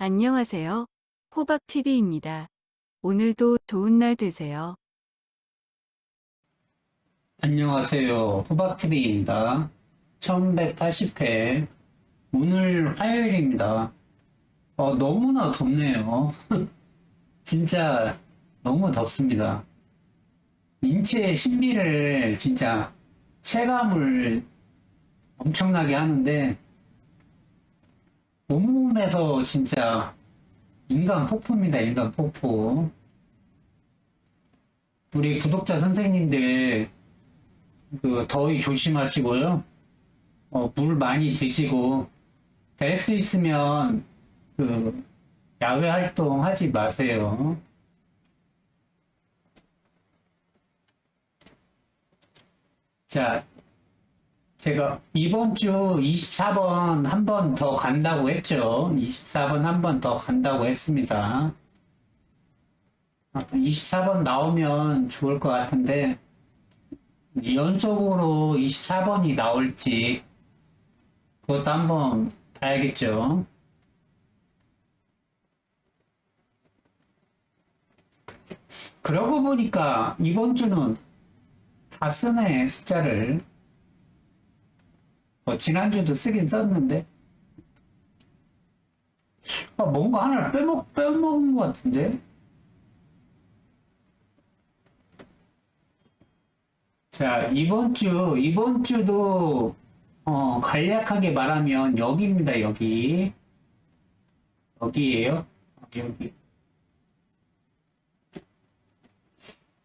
안녕하세요. 호박TV입니다. 오늘도 좋은 날 되세요. 안녕하세요. 호박TV입니다. 1180회. 오늘 화요일입니다. 어, 너무나 덥네요. 진짜 너무 덥습니다. 인체의 심리를 진짜 체감을 엄청나게 하는데, 온몸에서 진짜 인간 폭포입니다. 인간 폭포. 우리 구독자 선생님들 그 더위 조심하시고요. 어, 물 많이 드시고 될 수 있으면 그 야외 활동 하지 마세요. 자, 제가 이번 주 24번 한 번 더 간다고 했죠. 24번 한 번 더 간다고 했습니다. 24번 나오면 좋을 것 같은데 연속으로 24번이 나올지 그것도 한번 봐야겠죠. 그러고 보니까 이번 주는 다 쓰네 숫자를 어, 지난주도 쓰긴 썼는데 아, 뭔가 하나를 빼먹, 빼먹은 것 같은데 자, 이번 주, 이번 주도, 어, 간략하게 말하면 여기입니다, 여기. 여기에요. 여기.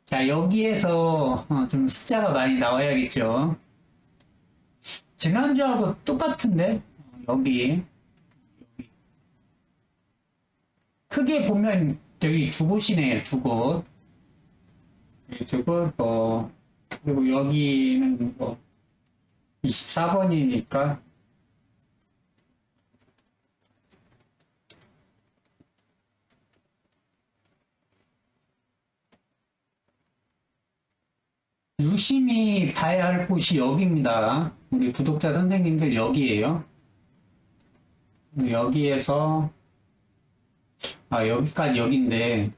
자, 여기에서 어, 좀 숫자가 많이 나와야겠죠. 지난주하고 똑같은데, 어, 여기. 여기. 크게 보면 여기 두 곳이네요, 두 곳. 네, 두 곳, 뭐, 그리고 여기는 뭐 24번이니까 유심히 봐야 할 곳이 여기입니다. 우리 구독자 선생님들 여기에요. 여기에서 아 여기까지 여기인데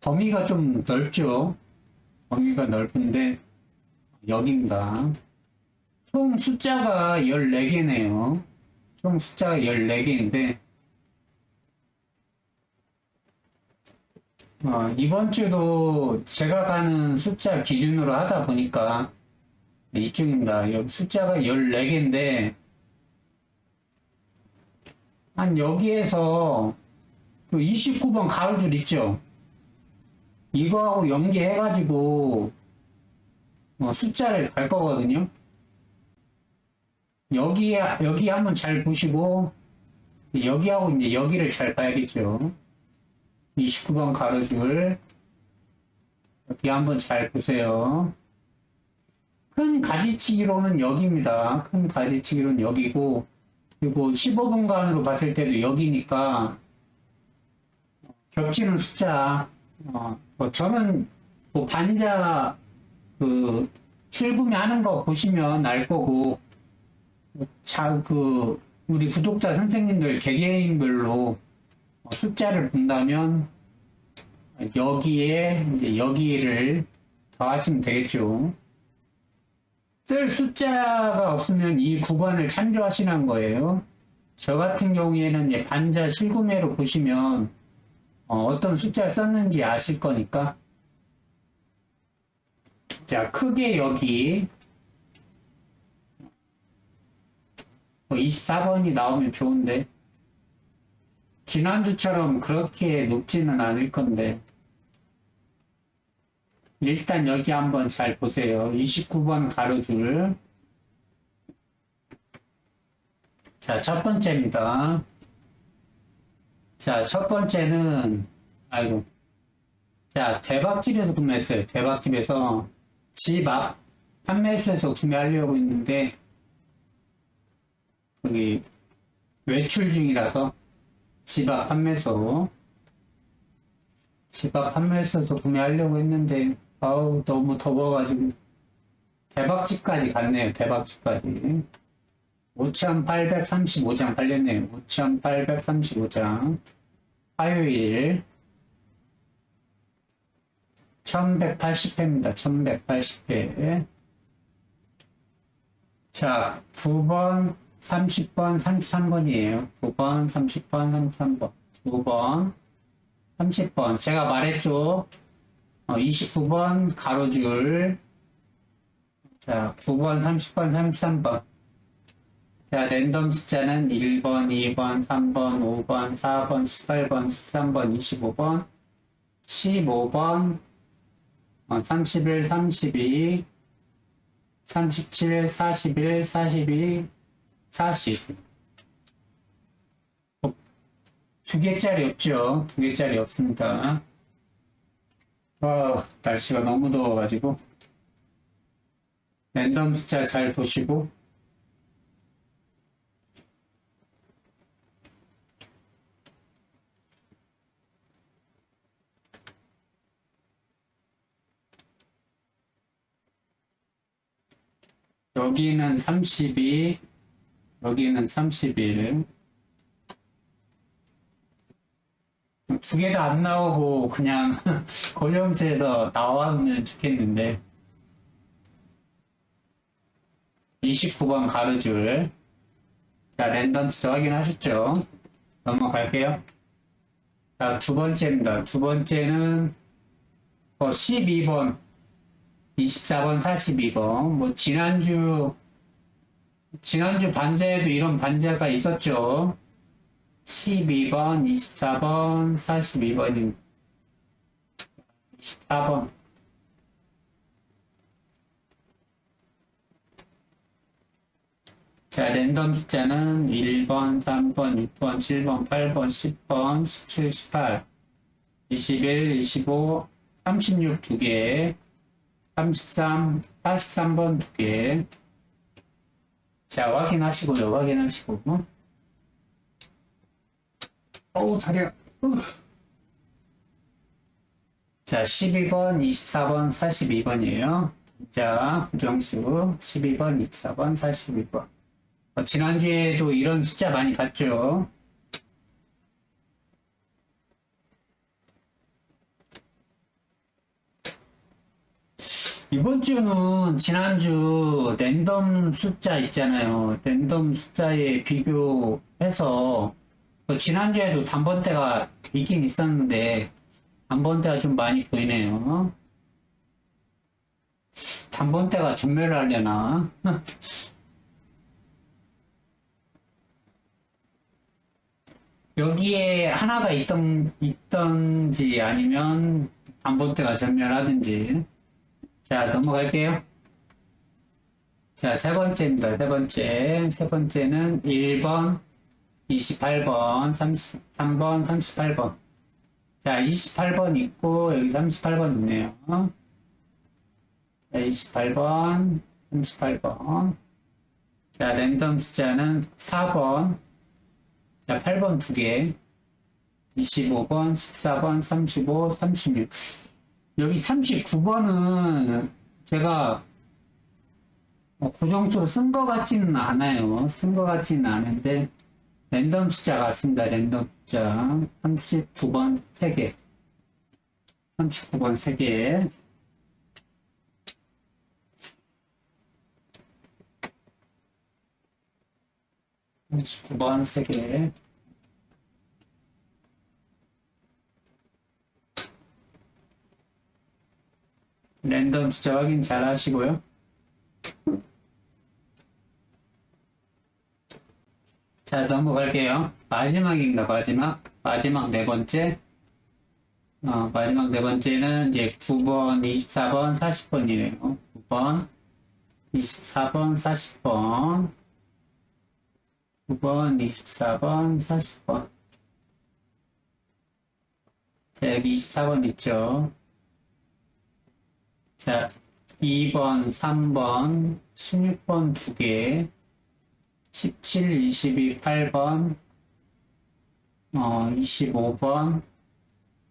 범위가 좀 넓죠. 범위가 넓은데 여기입니다. 총 숫자가 14개네요. 총 숫자가 14개인데 어, 이번 주도 제가 가는 숫자 기준으로 하다 보니까 이쪽입니다. 여기 숫자가 14개인데 한 여기에서 그 29번 가로줄 있죠? 이거하고 연계해 가지고 어, 숫자를 갈 거거든요. 여기 여기 한번 잘 보시고 여기하고 이제 여기를 잘 봐야겠죠. 29번 가로줄 여기 한번 잘 보세요. 큰 가지치기로는 여기입니다. 큰 가지치기로는 여기고 그리고 15분간으로 봤을 때도 여기니까 겹치는 숫자 어, 뭐 저는 뭐 반자 그 실구매 하는 거 보시면 알 거고 자 그 우리 구독자 선생님들 개개인별로 숫자를 본다면 여기에 이제 여기를 더하시면 되겠죠. 쓸 숫자가 없으면 이 구간을 참조하시는 거예요. 저 같은 경우에는 반자 실구매로 보시면 어, 떤 숫자를 썼는지 아실 거니까. 자, 크게 여기 24번이 나오면 좋은데 지난주처럼 그렇게 높지는 않을 건데 일단 여기 한번 잘 보세요. 29번 가로줄 자, 첫 번째입니다. 자, 첫 번째는, 아이고. 자, 대박집에서 구매했어요. 대박집에서 집 앞 판매소에서 구매하려고 했는데, 거기 외출 중이라서 집 앞 판매소. 집 앞 판매소에서 구매하려고 했는데, 아우, 너무 더워가지고, 대박집까지 갔네요. 대박집까지. 5835장 팔렸네요. 5835장. 화요일. 1180회입니다. 1180회. 자, 9번, 30번, 33번이에요. 9번, 30번, 33번. 9번, 30번. 제가 말했죠. 어, 29번 가로줄. 자, 9번, 30번, 33번. 자, 랜덤 숫자는 1번, 2번, 3번, 5번, 4번, 18번, 13번, 25번, 15번, 어, 31, 32, 37, 41, 42, 40. 어, 두 개짜리 없죠? 두 개짜리 없습니다. 와, 날씨가 너무 더워가지고. 랜덤 숫자 잘 보시고. 여기는 32, 여기는 31. 두 개 다 안 나오고 그냥 고정수에서 나왔으면 좋겠는데. 29번 가로줄. 자, 랜덤 숫자 확인하셨죠? 넘어갈게요. 자, 두 번째입니다. 두 번째는 어, 12번. 24번, 42번. 뭐, 지난주, 지난주 반자에도 이런 반자가 있었죠. 12번, 24번, 42번입니다. 24번. 자, 랜덤 숫자는 1번, 3번, 6번, 7번, 8번, 10번, 17, 18, 21, 25, 36두 개. 33, 43번 두 개. 자, 확인하시고요. 확인하시고. 어우. 으. 자, 12번, 24번, 42번이에요. 자, 부정수 12번, 24번, 42번. 어, 지난주에도 이런 숫자 많이 봤죠? 이번 주는 지난주 랜덤 숫자 있잖아요. 랜덤 숫자에 비교해서 그 지난주에도 단번대가 있긴 있었는데 단번대가 좀 많이 보이네요. 단번대가 전멸을 하려나? 여기에 하나가 있던, 있던지 아니면 단번대가 전멸하든지 자, 넘어갈게요. 자, 세 번째입니다. 세 번째. 세 번째는 1번, 28번, 33번, 38번. 자, 28번 있고, 여기 38번 있네요. 자, 28번, 38번. 자, 랜덤 숫자는 4번. 자, 8번 두 개. 25번, 14번, 35, 36. 여기 39번은 제가 뭐 고정수로 쓴 것 같지는 않아요. 쓴 것 같지는 않은데 랜덤 숫자 같습니다. 랜덤 숫자 39번 3개 39번 3개 삼십구 번 3개 랜덤 숫자 확인 잘 하시고요. 자, 넘어갈게요. 마지막입니다, 마지막. 마지막 네 번째. 어, 마지막 네 번째는 이제 9번, 24번, 40번이에요. 9번, 24번, 40번. 9번, 24번, 40번. 자, 여기 24번 있죠. 자, 2번, 3번, 16번 두 개, 17, 22, 8번, 어, 25번,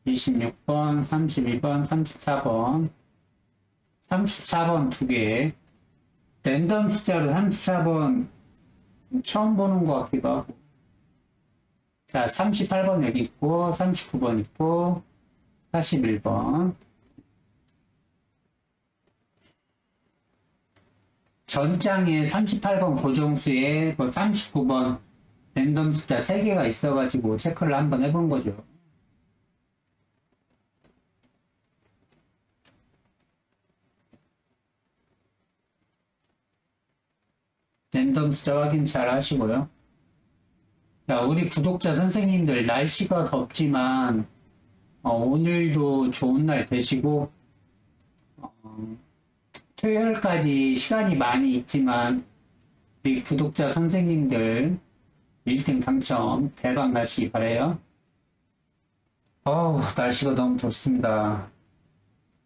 26번, 32번, 34번, 34번 두 개, 랜덤 숫자로 34번 처음 보는 것 같기도 하고. 자, 38번 여기 있고, 39번 있고, 41번. 전장에 38번 고정수에 뭐 39번 랜덤 숫자 3개가 있어가지고 체크를 한번 해본 거죠. 랜덤 숫자 확인 잘 하시고요. 자, 우리 구독자 선생님들 날씨가 덥지만 어, 오늘도 좋은 날 되시고 어, 토요일까지 시간이 많이 있지만 우리 구독자 선생님들 1등 당첨 대박 나시기 바래요. 어우 날씨가 너무 덥습니다.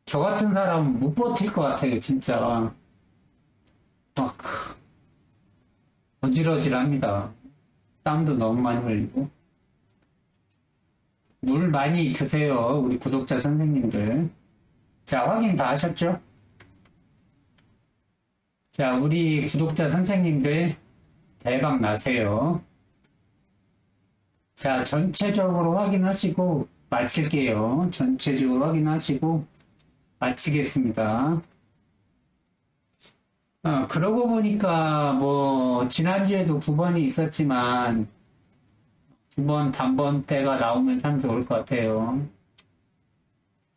저 같은 사람은 못 버틸 것 같아요 진짜. 막 어질어질합니다. 땀도 너무 많이 흘리고. 물 많이 드세요, 우리 구독자 선생님들. 자, 확인 다 하셨죠? 자, 우리 구독자 선생님들 대박 나세요. 자, 전체적으로 확인하시고 마칠게요. 전체적으로 확인하시고 마치겠습니다. 어, 그러고 보니까 뭐 지난주에도 9번이 있었지만 9번 단번대가 나오면 참 좋을 것 같아요.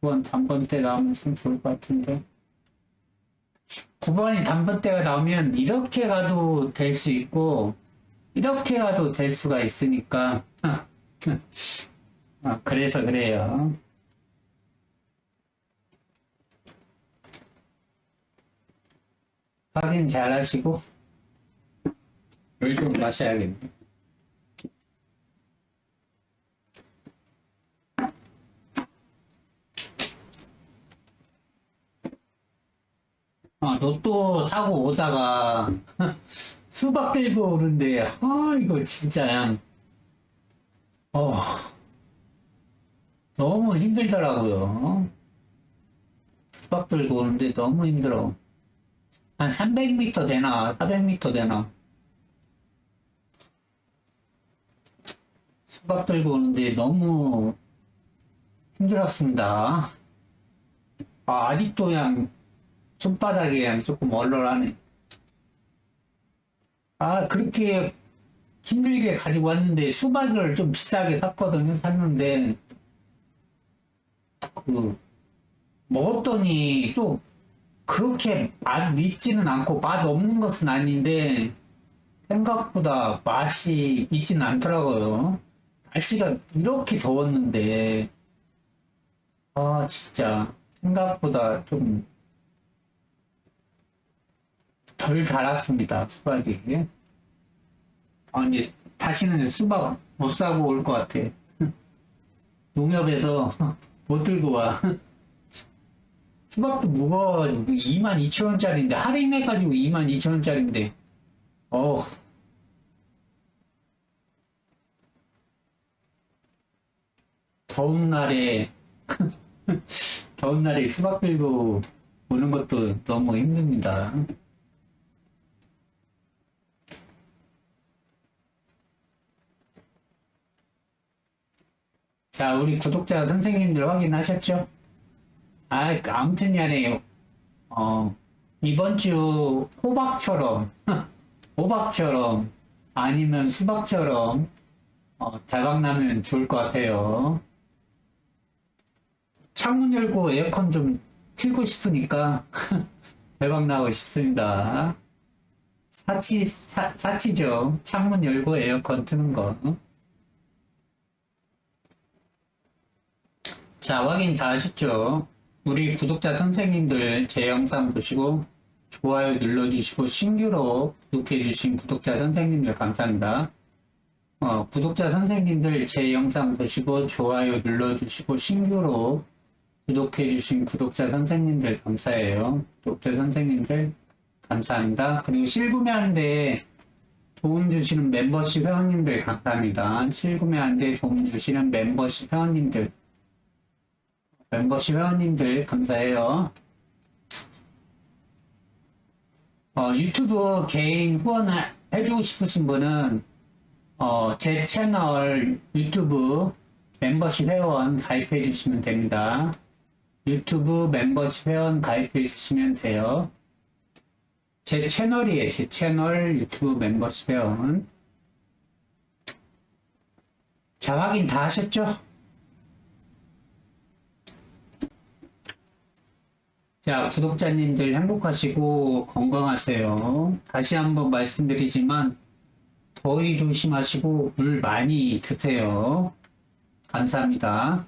9번 단번대 나오면 참 좋을 것 같은데 9번이 단번대가 나오면 이렇게 가도 될 수 있고 이렇게 가도 될 수가 있으니까 아, 그래서 그래요. 확인 잘 하시고 물좀 마셔야겠네. 아, 로또 사고 오다가 수박 들고 오는데 아 이거 진짜 어 너무 힘들더라고요. 수박 들고 오는데 너무 힘들어. 한 300m 되나 400m 되나 수박 들고 오는데 너무 힘들었습니다. 아, 아직도 그냥 손바닥이 그냥 조금 얼얼하네. 아, 그렇게 힘들게 가지고 왔는데 수박을 좀 비싸게 샀거든요. 샀는데 그 먹었더니 또 그렇게 맛 있지는 않고 맛 없는 것은 아닌데 생각보다 맛이 있지는 않더라고요. 날씨가 이렇게 더웠는데 아 진짜 생각보다 좀 덜 달았습니다 수박이. 아 이제 다시는 수박 못 사고 올 것 같아. 농협에서 못 들고 와. 수박도 무거워가지고 22,000원짜리인데 할인해가지고 22,000원짜리인데 어 더운 날에 더운 날에 수박 들고 오는 것도 너무 힘듭니다. 자, 우리 구독자 선생님들 확인하셨죠? 아, 아무튼 간에, 어, 이번 주 호박처럼, 호박처럼, 아니면 수박처럼, 어, 대박 나면 좋을 것 같아요. 창문 열고 에어컨 좀 틀고 싶으니까, 대박 나고 싶습니다. 사치, 사, 사치죠. 창문 열고 에어컨 트는 거. 자, 확인 다 하셨죠? 우리 구독자 선생님들 제 영상 보시고 좋아요 눌러주시고 신규로 구독해주신 구독자 선생님들 감사합니다. 어, 구독자 선생님들 제 영상 보시고 좋아요 눌러주시고 신규로 구독해주신 구독자 선생님들 감사해요. 구독자 선생님들 감사합니다. 그리고 실구매하는데 도움 주시는 멤버십 회원님들 감사합니다. 실구매하는데 도움 주시는 멤버십 회원님들 멤버십 회원님들 감사해요. 어, 유튜브 개인 후원 해주고 싶으신 분은 어, 제 채널 유튜브 멤버십 회원 가입해 주시면 됩니다. 유튜브 멤버십 회원 가입해 주시면 돼요. 제 채널이에요. 제 채널 유튜브 멤버십 회원. 자, 확인 다 하셨죠? 자, 구독자님들 행복하시고 건강하세요. 다시 한번 말씀드리지만 더위 조심하시고 물 많이 드세요. 감사합니다.